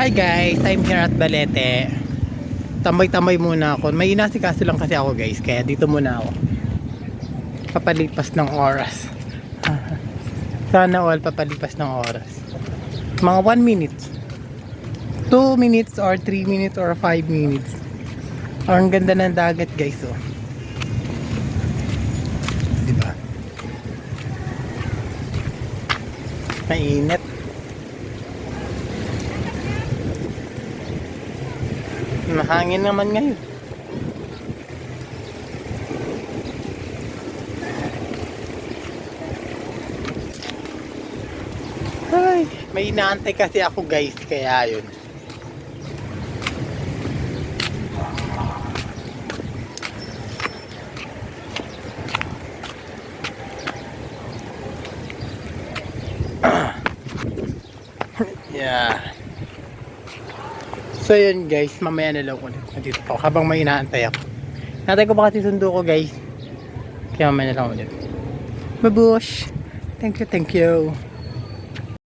Hi guys, I'm here at Balete. Tambay-tambay muna ako. May inasikaso lang kasi ako guys, kaya dito muna ako. Papalipas ng oras. Sana all papalipas ng oras. Mga 1 minute. 2 minutes or 3 minutes or 5 minutes. Ang ganda ng dagat guys oh. Diba? Mainit. Mahangin naman ngayon. Ay, may inaantay kasi ako guys, kaya yun. yeah. So yun guys, mamaya na lang ulit. Nandito ako habang may inaantay ako. Natay ko pa kasi sundo ko guys. Kaya mamaya na lang ulit. Babush! Thank you, thank you.